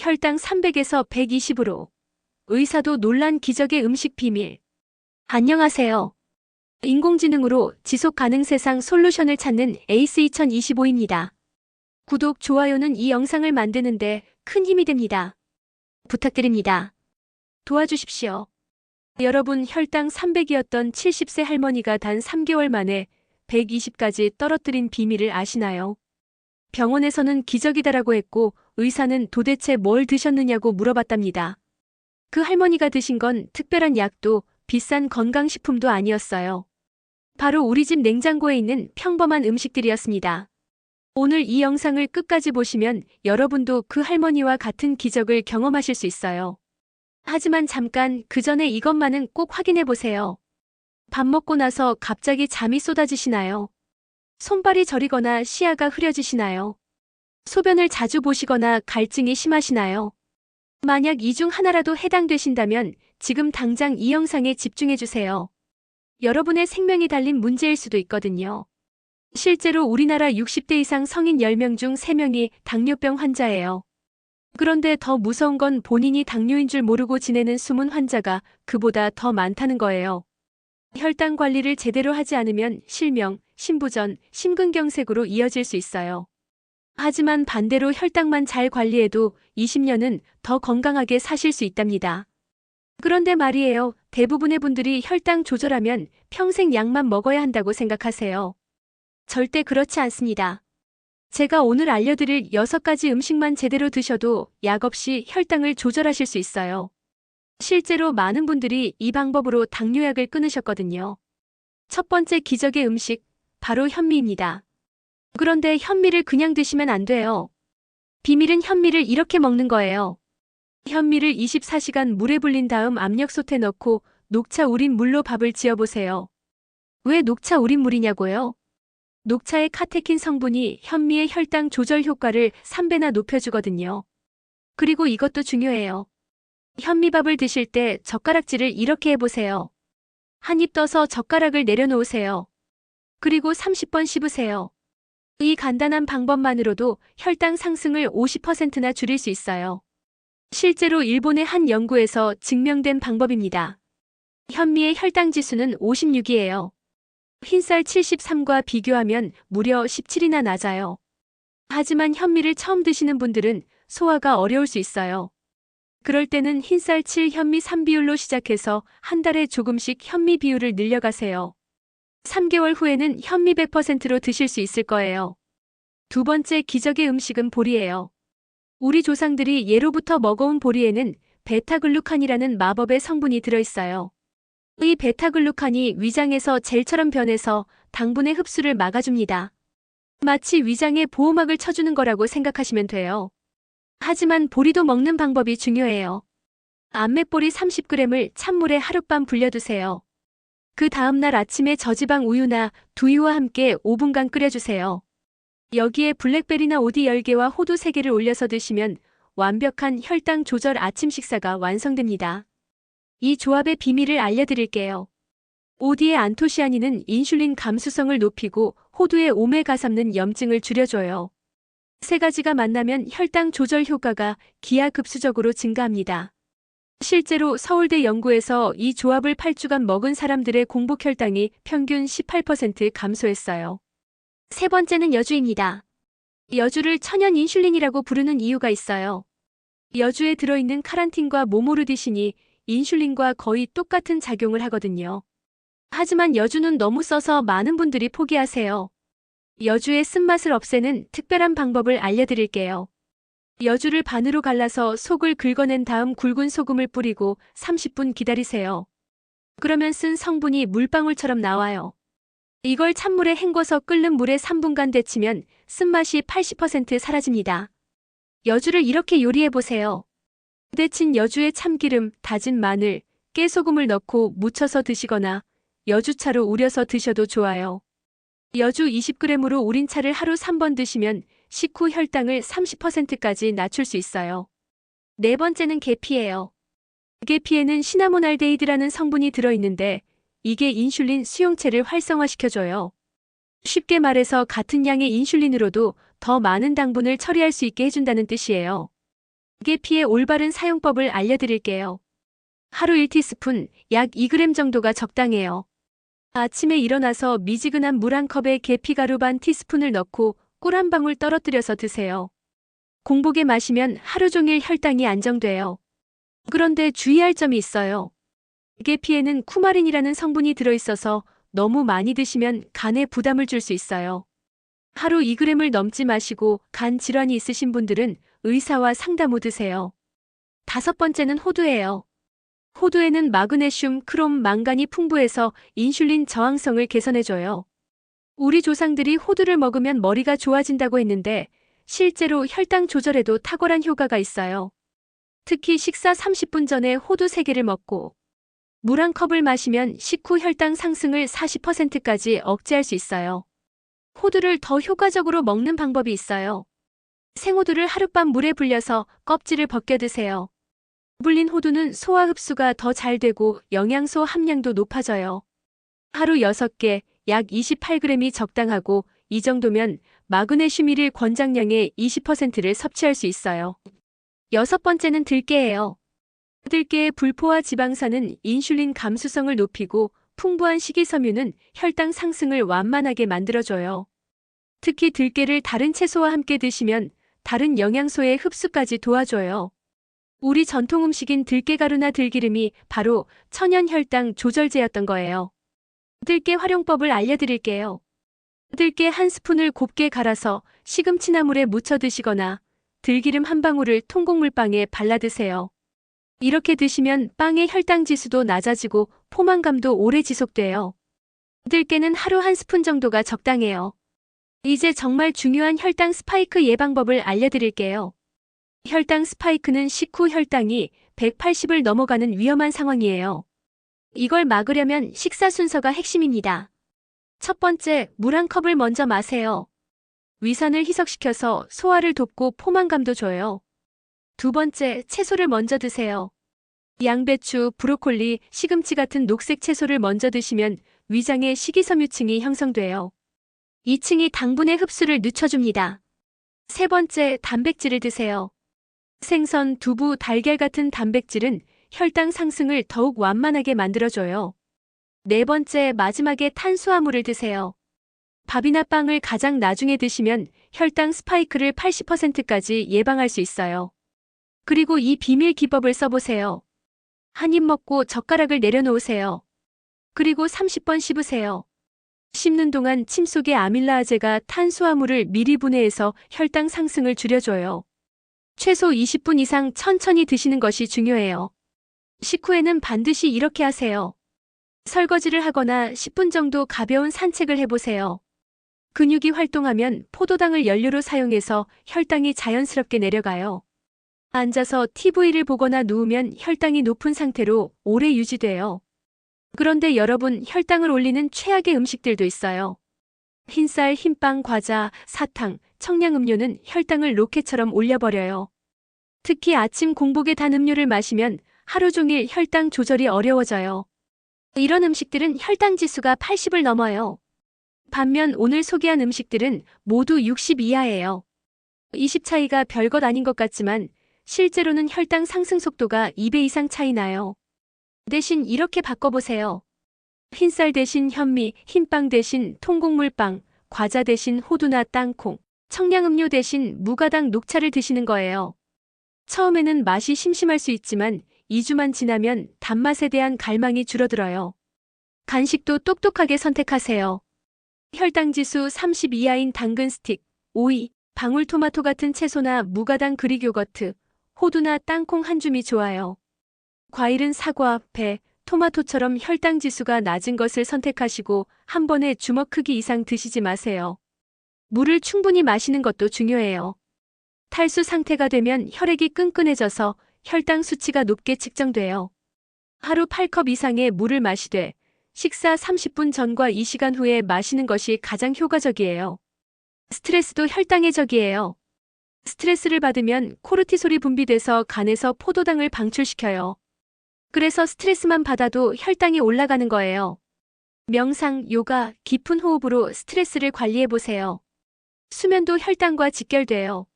혈당 300에서 120으로. 의사도 놀란 기적의 음식 비밀. 안녕하세요. 인공지능으로 지속 가능 세상 솔루션을 찾는 에이스 2025입니다. 구독, 좋아요는 이 영상을 만드는데 큰 힘이 됩니다. 부탁드립니다. 도와주십시오. 여러분 혈당 300이었던 70세 할머니가 단 3개월 만에 120까지 떨어뜨린 비밀을 아시나요? 병원에서는 기적이다라고 했고 의사는 도대체 뭘 드셨느냐고 물어봤답니다. 그 할머니가 드신 건 특별한 약도 비싼 건강식품도 아니었어요. 바로 우리 집 냉장고에 있는 평범한 음식들이었습니다. 오늘 이 영상을 끝까지 보시면 여러분도 그 할머니와 같은 기적을 경험하실 수 있어요. 하지만 잠깐 그 전에 이것만은 꼭 확인해 보세요. 밥 먹고 나서 갑자기 잠이 쏟아지시나요? 손발이 저리거나 시야가 흐려지시나요? 소변을 자주 보시거나 갈증이 심하시나요? 만약 이 중 하나라도 해당되신다면 지금 당장 이 영상에 집중해 주세요. 여러분의 생명이 달린 문제일 수도 있거든요. 실제로 우리나라 60대 이상 성인 10명 중 3명이 당뇨병 환자예요. 그런데 더 무서운 건 본인이 당뇨인 줄 모르고 지내는 숨은 환자가 그보다 더 많다는 거예요. 혈당 관리를 제대로 하지 않으면 실명, 심부전, 심근경색으로 이어질 수 있어요. 하지만 반대로 혈당만 잘 관리해도 20년은 더 건강하게 사실 수 있답니다. 그런데 말이에요. 대부분의 분들이 혈당 조절하면 평생 약만 먹어야 한다고 생각하세요. 절대 그렇지 않습니다. 제가 오늘 알려드릴 6가지 음식만 제대로 드셔도 약 없이 혈당을 조절하실 수 있어요. 실제로 많은 분들이 이 방법으로 당뇨약을 끊으셨거든요. 첫 번째 기적의 음식, 바로 현미입니다. 그런데 현미를 그냥 드시면 안 돼요. 비밀은 현미를 이렇게 먹는 거예요. 현미를 24시간 물에 불린 다음 압력솥에 넣고 녹차 우린 물로 밥을 지어보세요. 왜 녹차 우린 물이냐고요? 녹차의 카테킨 성분이 현미의 혈당 조절 효과를 3배나 높여주거든요. 그리고 이것도 중요해요. 현미밥을 드실 때 젓가락질을 이렇게 해보세요. 한 입 떠서 젓가락을 내려놓으세요. 그리고 30번 씹으세요. 이 간단한 방법만으로도 혈당 상승을 50%나 줄일 수 있어요. 실제로 일본의 한 연구에서 증명된 방법입니다. 현미의 혈당 지수는 56이에요. 흰쌀 73과 비교하면 무려 17이나 낮아요. 하지만 현미를 처음 드시는 분들은 소화가 어려울 수 있어요. 그럴 때는 흰쌀 7 현미 3 비율로 시작해서 한 달에 조금씩 현미 비율을 늘려가세요. 3개월 후에는 현미 100%로 드실 수 있을 거예요. 두 번째 기적의 음식은 보리예요. 우리 조상들이 예로부터 먹어온 보리에는 베타글루칸이라는 마법의 성분이 들어있어요. 이 베타글루칸이 위장에서 젤처럼 변해서 당분의 흡수를 막아줍니다. 마치 위장에 보호막을 쳐주는 거라고 생각하시면 돼요. 하지만 보리도 먹는 방법이 중요해요. 암맥보리 30g을 찬물에 하룻밤 불려두세요. 그 다음날 아침에 저지방 우유나 두유와 함께 5분간 끓여주세요. 여기에 블랙베리나 오디 10개와 호두 3개를 올려서 드시면 완벽한 혈당 조절 아침 식사가 완성됩니다. 이 조합의 비밀을 알려드릴게요. 오디의 안토시아닌은 인슐린 감수성을 높이고 호두의 오메가3는 염증을 줄여줘요. 세 가지가 만나면 혈당 조절 효과가 기하급수적으로 증가합니다. 실제로 서울대 연구에서 이 조합을 8주간 먹은 사람들의 공복 혈당이 평균 18% 감소했어요. 세 번째는 여주입니다. 여주를 천연 인슐린이라고 부르는 이유가 있어요. 여주에 들어있는 카란틴과 모모르디신이 인슐린과 거의 똑같은 작용을 하거든요. 하지만 여주는 너무 써서 많은 분들이 포기하세요. 여주의 쓴맛을 없애는 특별한 방법을 알려드릴게요. 여주를 반으로 갈라서 속을 긁어낸 다음 굵은 소금을 뿌리고 30분 기다리세요. 그러면 쓴 성분이 물방울처럼 나와요. 이걸 찬물에 헹궈서 끓는 물에 3분간 데치면 쓴맛이 80% 사라집니다. 여주를 이렇게 요리해보세요. 데친 여주에 참기름, 다진 마늘, 깨소금을 넣고 무쳐서 드시거나 여주차로 우려서 드셔도 좋아요. 여주 20g으로 우린 차를 하루 3번 드시면 식후 혈당을 30%까지 낮출 수 있어요. 네 번째는 계피예요. 계피에는 시나모날데히드라는 성분이 들어있는데 이게 인슐린 수용체를 활성화시켜줘요. 쉽게 말해서 같은 양의 인슐린으로도 더 많은 당분을 처리할 수 있게 해준다는 뜻이에요. 계피의 올바른 사용법을 알려드릴게요. 하루 1티스푼, 약 2g 정도가 적당해요. 아침에 일어나서 미지근한 물 한 컵에 계피가루 반 티스푼을 넣고 꿀 한 방울 떨어뜨려서 드세요. 공복에 마시면 하루 종일 혈당이 안정돼요. 그런데 주의할 점이 있어요. 계피에는 쿠마린이라는 성분이 들어있어서 너무 많이 드시면 간에 부담을 줄 수 있어요. 하루 2g을 넘지 마시고 간 질환이 있으신 분들은 의사와 상담 후 드세요. 다섯 번째는 호두예요. 호두에는 마그네슘, 크롬, 망간이 풍부해서 인슐린 저항성을 개선해줘요. 우리 조상들이 호두를 먹으면 머리가 좋아진다고 했는데 실제로 혈당 조절에도 탁월한 효과가 있어요. 특히 식사 30분 전에 호두 3개를 먹고 물 한 컵을 마시면 식후 혈당 상승을 40%까지 억제할 수 있어요. 호두를 더 효과적으로 먹는 방법이 있어요. 생호두를 하룻밤 물에 불려서 껍질을 벗겨 드세요. 불린 호두는 소화 흡수가 더 잘 되고 영양소 함량도 높아져요. 하루 6개, 약 28g이 적당하고 이 정도면 마그네슘 1일 권장량의 20%를 섭취할 수 있어요. 여섯 번째는 들깨예요. 들깨의 불포화 지방산은 인슐린 감수성을 높이고 풍부한 식이섬유는 혈당 상승을 완만하게 만들어줘요. 특히 들깨를 다른 채소와 함께 드시면 다른 영양소의 흡수까지 도와줘요. 우리 전통 음식인 들깨가루나 들기름이 바로 천연 혈당 조절제였던 거예요. 들깨 활용법을 알려드릴게요. 들깨 한 스푼을 곱게 갈아서 시금치나 물에 묻혀 드시거나 들기름 한 방울을 통곡물빵에 발라 드세요. 이렇게 드시면 빵의 혈당 지수도 낮아지고 포만감도 오래 지속돼요. 들깨는 하루 한 스푼 정도가 적당해요. 이제 정말 중요한 혈당 스파이크 예방법을 알려드릴게요. 혈당 스파이크는 식후 혈당이 180을 넘어가는 위험한 상황이에요. 이걸 막으려면 식사 순서가 핵심입니다. 첫 번째, 물 한 컵을 먼저 마세요. 위산을 희석시켜서 소화를 돕고 포만감도 줘요. 두 번째, 채소를 먼저 드세요. 양배추, 브로콜리, 시금치 같은 녹색 채소를 먼저 드시면 위장에 식이섬유층이 형성돼요. 이 층이 당분의 흡수를 늦춰줍니다. 세 번째, 단백질을 드세요. 생선, 두부, 달걀 같은 단백질은 혈당 상승을 더욱 완만하게 만들어줘요. 네 번째, 마지막에 탄수화물을 드세요. 밥이나 빵을 가장 나중에 드시면 혈당 스파이크를 80%까지 예방할 수 있어요. 그리고 이 비밀 기법을 써보세요. 한 입 먹고 젓가락을 내려놓으세요. 그리고 30번 씹으세요. 씹는 동안 침 속의 아밀라아제가 탄수화물을 미리 분해해서 혈당 상승을 줄여줘요. 최소 20분 이상 천천히 드시는 것이 중요해요. 식후에는 반드시 이렇게 하세요. 설거지를 하거나 10분 정도 가벼운 산책을 해보세요. 근육이 활동하면 포도당을 연료로 사용해서 혈당이 자연스럽게 내려가요. 앉아서 TV를 보거나 누우면 혈당이 높은 상태로 오래 유지돼요. 그런데 여러분 혈당을 올리는 최악의 음식들도 있어요. 흰쌀, 흰빵, 과자, 사탕, 청량음료는 혈당을 로켓처럼 올려버려요. 특히 아침 공복에 단 음료를 마시면 하루 종일 혈당 조절이 어려워져요. 이런 음식들은 혈당 지수가 80을 넘어요. 반면 오늘 소개한 음식들은 모두 60 이하예요. 20 차이가 별것 아닌 것 같지만 실제로는 혈당 상승 속도가 2배 이상 차이 나요. 대신 이렇게 바꿔보세요. 흰쌀 대신 현미, 흰빵 대신 통곡물빵, 과자 대신 호두나 땅콩, 청량음료 대신 무가당 녹차를 드시는 거예요. 처음에는 맛이 심심할 수 있지만 2주만 지나면 단맛에 대한 갈망이 줄어들어요. 간식도 똑똑하게 선택하세요. 혈당 지수 30 이하인 당근 스틱, 오이, 방울토마토 같은 채소나 무가당 그릭 요거트, 호두나 땅콩 한 줌이 좋아요. 과일은 사과, 배, 토마토처럼 혈당 지수가 낮은 것을 선택하시고 한 번에 주먹 크기 이상 드시지 마세요. 물을 충분히 마시는 것도 중요해요. 탈수 상태가 되면 혈액이 끈끈해져서 혈당 수치가 높게 측정돼요. 하루 8컵 이상의 물을 마시되 식사 30분 전과 2시간 후에 마시는 것이 가장 효과적이에요. 스트레스도 혈당의 적이에요. 스트레스를 받으면 코르티솔이 분비돼서 간에서 포도당을 방출시켜요. 그래서 스트레스만 받아도 혈당이 올라가는 거예요. 명상, 요가, 깊은 호흡으로 스트레스를 관리해 보세요. 수면도 혈당과 직결돼요.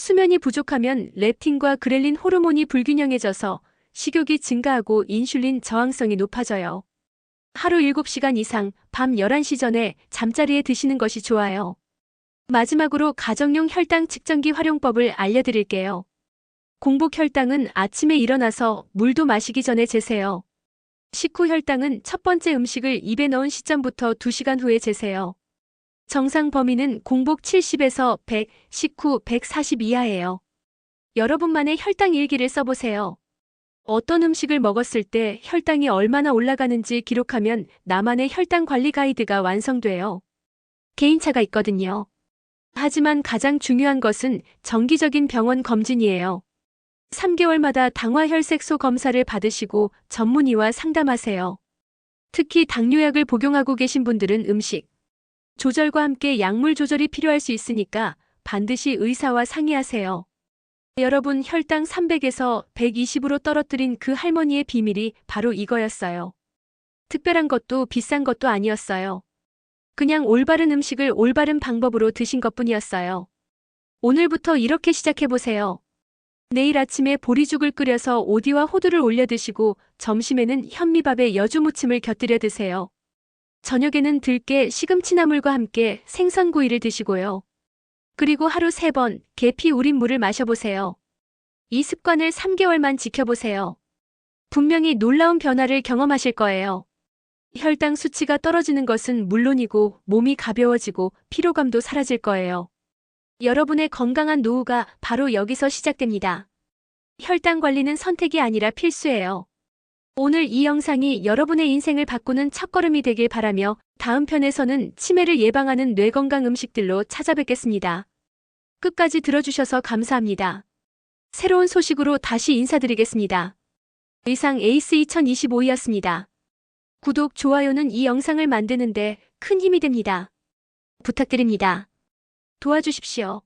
수면이 부족하면 렙틴과 그렐린 호르몬이 불균형해져서 식욕이 증가하고 인슐린 저항성이 높아져요. 하루 7시간 이상 밤 11시 전에 잠자리에 드시는 것이 좋아요. 마지막으로 가정용 혈당 측정기 활용법을 알려드릴게요. 공복 혈당은 아침에 일어나서 물도 마시기 전에 재세요. 식후 혈당은 첫 번째 음식을 입에 넣은 시점부터 2시간 후에 재세요. 정상 범위는 공복 70에서 100, 식후 140 이하예요. 여러분만의 혈당 일기를 써보세요. 어떤 음식을 먹었을 때 혈당이 얼마나 올라가는지 기록하면 나만의 혈당 관리 가이드가 완성돼요. 개인차가 있거든요. 하지만 가장 중요한 것은 정기적인 병원 검진이에요. 3개월마다 당화혈색소 검사를 받으시고 전문의와 상담하세요. 특히 당뇨약을 복용하고 계신 분들은 음식 조절과 함께 약물 조절이 필요할 수 있으니까 반드시 의사와 상의하세요. 여러분 혈당 300에서 120으로 떨어뜨린 그 할머니의 비밀이 바로 이거였어요. 특별한 것도 비싼 것도 아니었어요. 그냥 올바른 음식을 올바른 방법으로 드신 것뿐이었어요. 오늘부터 이렇게 시작해보세요. 내일 아침에 보리죽을 끓여서 오디와 호두를 올려 드시고 점심에는 현미밥에 여주무침을 곁들여 드세요. 저녁에는 들깨, 시금치나물과 함께 생선구이를 드시고요. 그리고 하루 3번 계피 우린 물을 마셔보세요. 이 습관을 3개월만 지켜보세요. 분명히 놀라운 변화를 경험하실 거예요. 혈당 수치가 떨어지는 것은 물론이고 몸이 가벼워지고 피로감도 사라질 거예요. 여러분의 건강한 노후가 바로 여기서 시작됩니다. 혈당 관리는 선택이 아니라 필수예요. 오늘 이 영상이 여러분의 인생을 바꾸는 첫걸음이 되길 바라며 다음 편에서는 치매를 예방하는 뇌건강 음식들로 찾아뵙겠습니다. 끝까지 들어주셔서 감사합니다. 새로운 소식으로 다시 인사드리겠습니다. 이상 에이스 2025였습니다. 구독, 좋아요는 이 영상을 만드는데 큰 힘이 됩니다. 부탁드립니다. 도와주십시오.